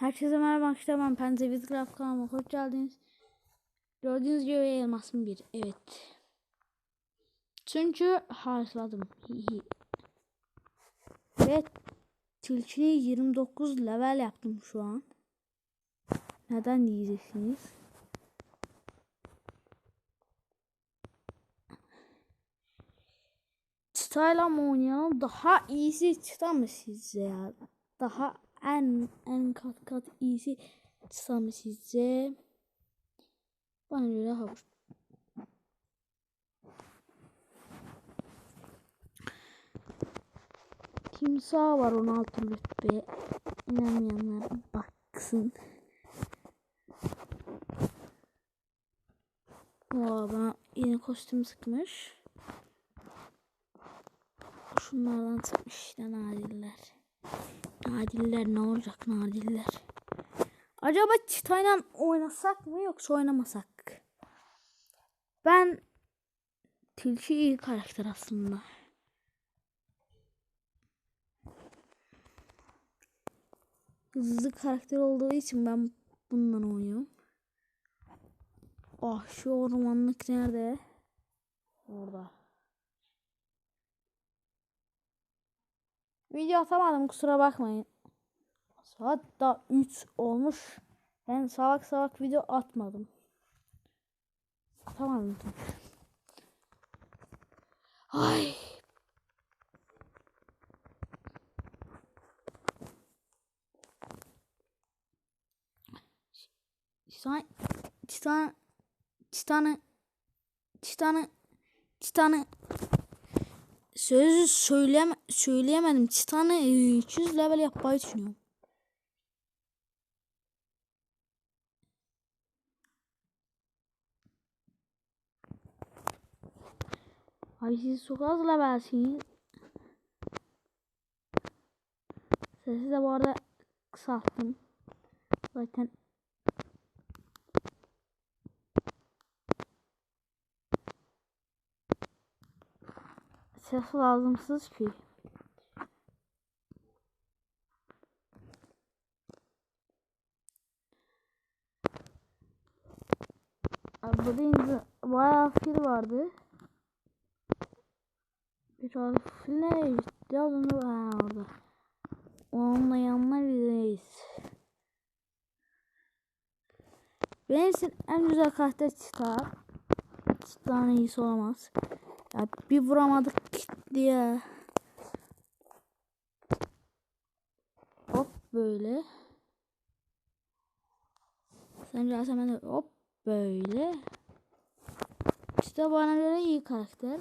Herkese merhaba arkadaşlar ben Penzeviz Craft kanalıma hoş geldiniz. Gördüğünüz gibi elmasım bir. Evet. Çünkü harcadım. Ve tilkini 29 level yaptım şu an. Neden diyeceksiniz? Çıtayla mı oynayalım? Daha iyisi çıta mı sizce ya? Daha en en kat kat iyisi çıta mı sizce? Bana göre havuç. Timsah var 16 rütbe. İnanmayanlar baksın. Oo, bana yine kostüm sıkmış. Şunlardan sıkmış işte nadiller. Nadiller ne olacak nadiller? Acaba Çitay'la oynasak mı yoksa oynamasak? Ben Tilki iyi karakter aslında. Hızlı karakter olduğu için ben bundan oynuyorum. Ah şu ormanlık nerede? Orada. Video atamadım kusura bakmayın. Saat da 3 olmuş. Ben salak salak video atmadım. Atamadım. Ay. Titan Titan Titan'ı Titan'ı Titan'ı sözü söyleme söyleyemedim. Titan'ı 200 level yapmayı düşünüyorum. Abi siz çok az levelsiniz. Sesi de bu arada kısalttım. Zaten ses lazımsız ki. Abi burada ince bayağı fil vardı. Bir tane fil nereye gitti? Az önce orada. Onunla yanına gideyiz. Benim için en güzel karakter Çita. Çita'nın iyisi olamaz. Ya bir vuramadık diye. Hop böyle. Sen gelsen ben de hop böyle. İşte bana göre iyi karakter.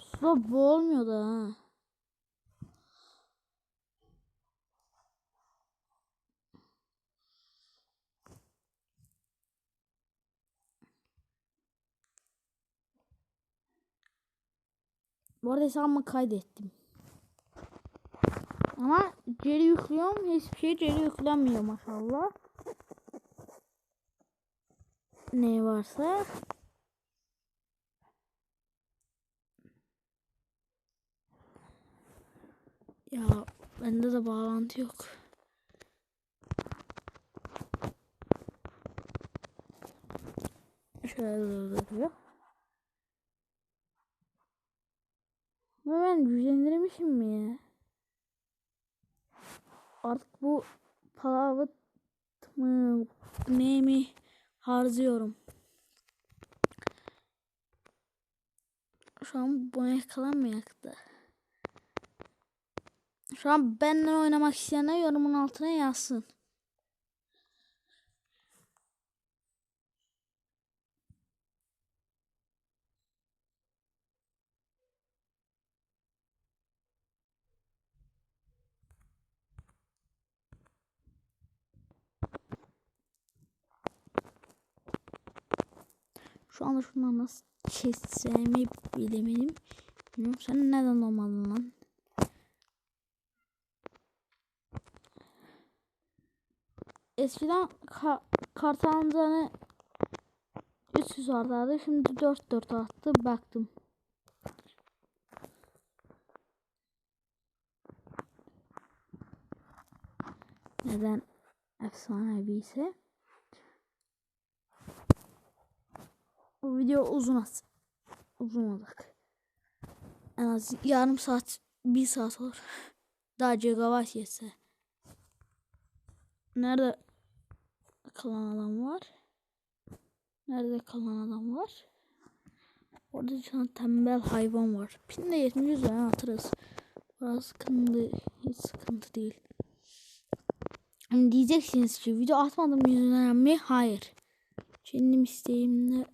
Suda boğulmuyor da ha. Bu arada hesabımı kaydettim. Ama geri yüklüyorum. Hiçbir şey geri yüklenmiyor maşallah. Ne varsa. Ya bende de bağlantı yok. Şöyle duruyor. Ama ben gücendirmişim mi ya? Artık bu palavra mı ne mi harcıyorum. Şu an bunu yakalanmayak da. Şu an benimle oynamak isteyenler yorumun altına yazsın. Şu anda şundan nasıl keseceğimi bilemedim. Bilmiyorum sen neden olmadın lan? Eskiden ka kartancanı 300 artardı. Şimdi 4 4 arttı. Baktım. Neden efsanevi ise? Bu video uzun at. Uzun olacak. En az yarım saat, bir saat olur. Daha gigabyte yetse. Nerede kalan adam var? Nerede kalan adam var? Orada bir tane tembel hayvan var. Pin de 70 lira atarız. Biraz sıkıntı, hiç sıkıntı değil. Hani diyeceksiniz ki video atmadım yüzünden mi? Hayır. Kendim isteğimle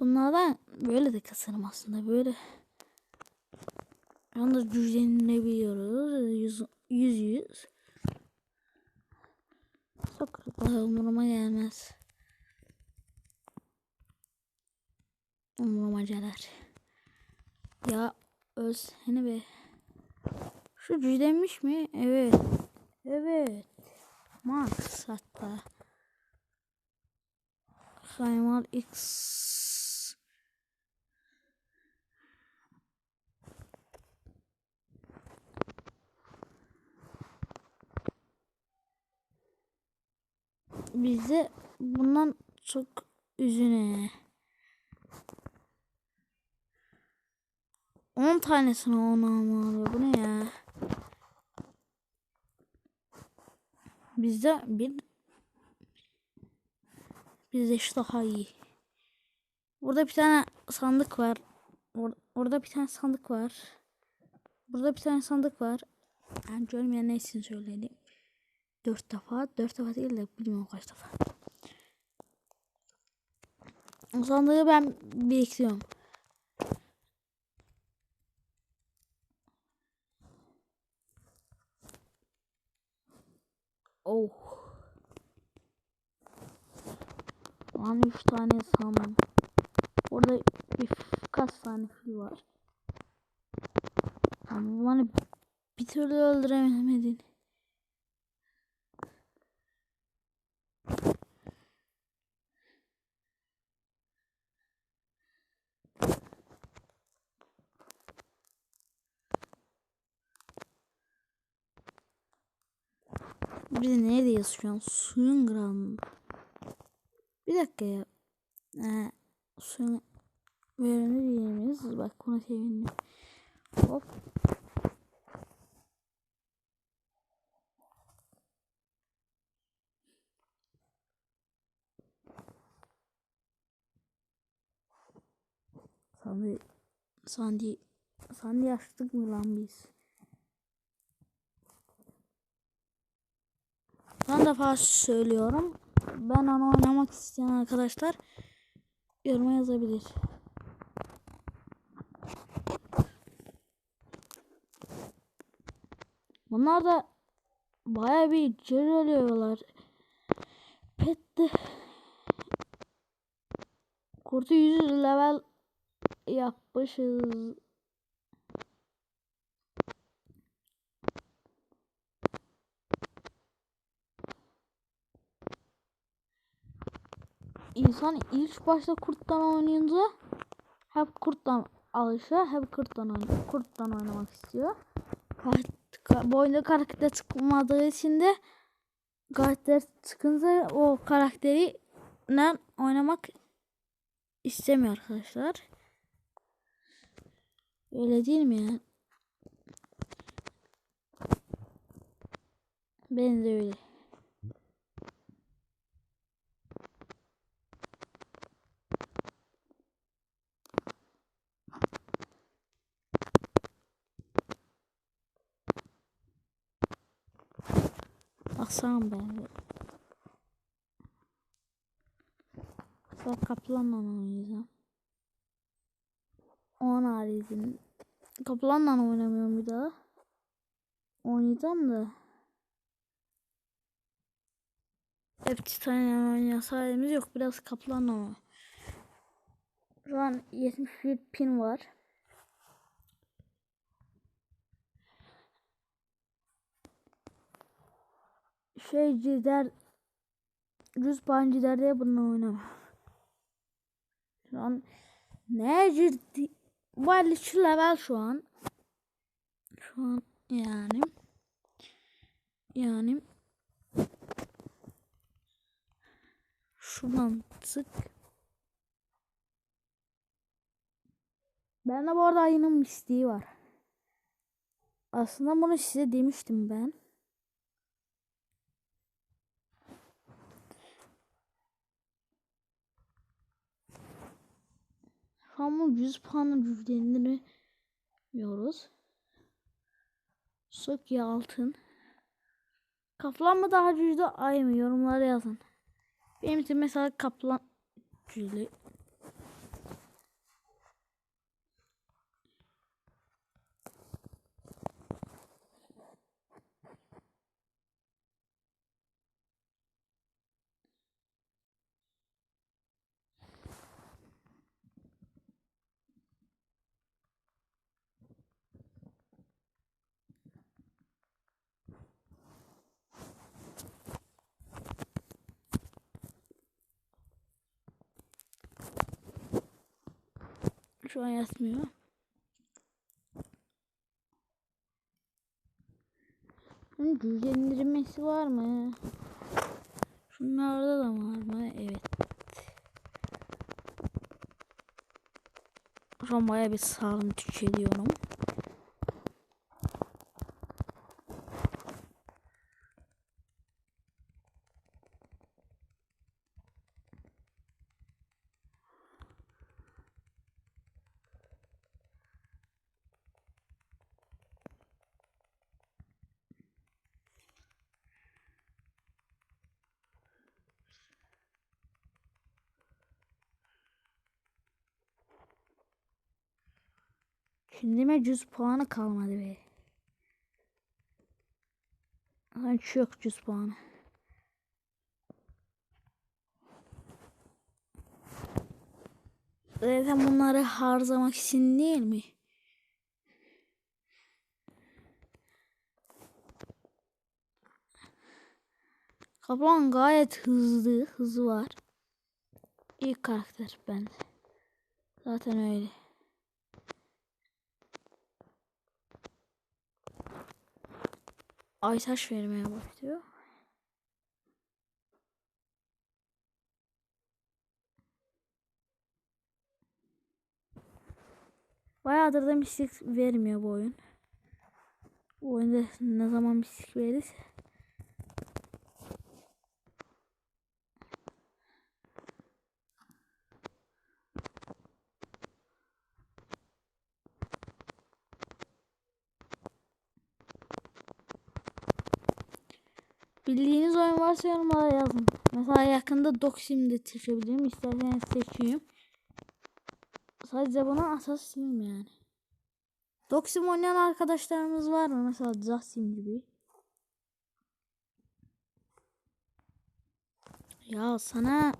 Bunlardan böyle de kasarım aslında. Böyle Yalnız düzenlenebiliyoruz. Yüz, yüz yüz. Daha umuruma gelmez. Umuruma gelir. Ya ölsene be. Şu düzenmiş mi? Evet. Evet. Max hatta. Primal X bize bundan çok üzüne. 10 tanesini ona alıyor. Bu ne ya? Bizde bir bizde işte daha iyi. Burada bir tane sandık var. Or orada bir tane sandık var. Burada bir tane sandık var. Yani görmeyen neysin söyledim. Dört defa. Dört defa değil de bilmiyorum kaç defa. O sandığı ben biriktiriyorum. Oh. Lan üç tane sandım. Orada bir kaç tane fil var. Ama bana bir türlü öldüremedin. Bir de neredeyiz şu? Suyun kralında. Bir dakika ya. Ee, suyun vereni diyemeyiz. Bak buna sevindim. Hop. Sandi, Sandi, Sandi açtık mı lan biz? Ben defa söylüyorum. Ben onu oynamak isteyen arkadaşlar yoruma yazabilir. Bunlar da baya bir cır oluyorlar. Pette Kurtu 100 level yapmışız. İnsan ilk başta kurttan oynayınca hep kurttan alışıyor, hep kurttan oynuyor. Kurttan oynamak istiyor. Bu oyunda karakter çıkmadığı için de karakter çıkınca o karakteri oynamak istemiyor arkadaşlar. Öyle değil mi ya? Ben de öyle. Baksana ben. Sonra kaplanla oynayacağım. On haricinde. Kaplanla oynamıyorum bir daha. Oynayacağım da. Hep Titanium oynuyorsa halimiz yok. Biraz kaplanla ama. Şu an 71 pin var. Şey cider Rüz Pancider diye bununla oynama. Şu an ne ciddi. Bu şu level şu an. Şu an yani yani şuradan sık. Ben de bu arada ayının misliği var. Aslında bunu size demiştim ben. Bu 100 puanla cüzdanleniyoruz. Sökye altın. Kaplan mı daha cüzde ay mı yorumlara yazın. Benim için mesela kaplan cüzde. Şu an yatmıyor. Bunun cüzde indirmesi var mı? Şunlarda da var mı? Evet. Şu an bayağı bir sağlam tüketiyorum. Kendime 100 puanı kalmadı be. Lan çok 100 puanı. Zaten bunları harcamak için değil mi? Kaplan gayet hızlı, hızı var. İlk karakter bende. Zaten öyle. Aytaş vermeye başlıyor. Bayağıdır da mistik vermiyor bu oyun. Bu oyunda ne zaman mistik verir? Bildiğiniz oyun varsa yorumlara yazın. Mesela yakında Doxim de seçebilirim. İsterseniz seçeyim. Sadece buna Assassin yani. Doxim oynayan arkadaşlarımız var mı? Mesela Zasim gibi. Ya sana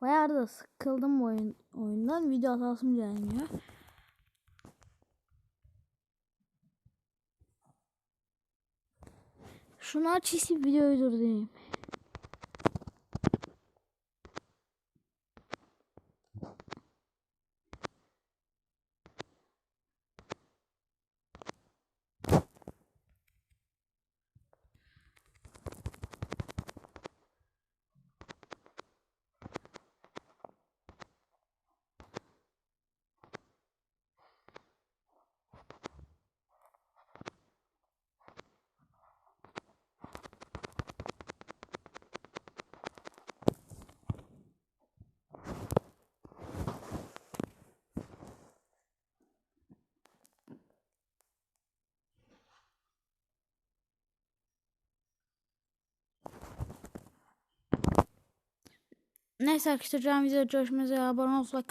Bayağı da sıkıldım bu oyun, oyundan. Video atasım gelmiyor. Şunu aç videoyu durdurayım. Neyse arkadaşlar videoda görüşmek üzere. Abone olmayı